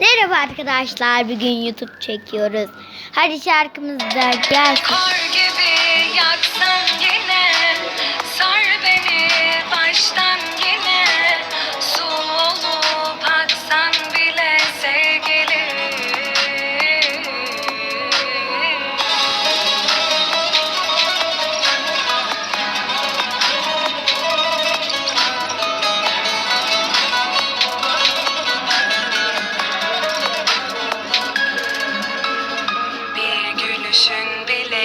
Merhaba arkadaşlar. Bugün YouTube çekiyoruz. Hadi şarkımız da gelsin. Kar gibi yaksan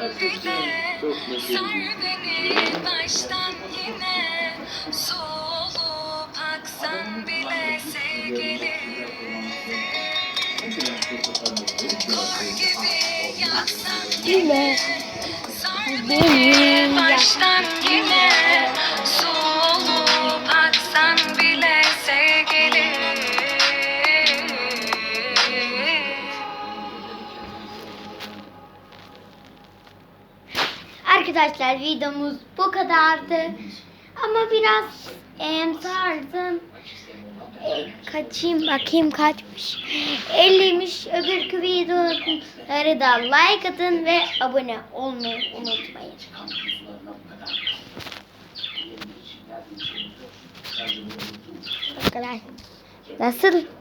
bile Sar beni baştan yine. Su olup aksan bile sevgili Kor gibi yaksan Yine. Sar beni baştan yine Arkadaşlar videomuz bu kadardı. Ama biraz em, sardım. E, kaçayım bakayım kaçmış. 50'miş. Öbürkü videoları da like atın ve abone olmayı unutmayın. Arkadaşlar nasıl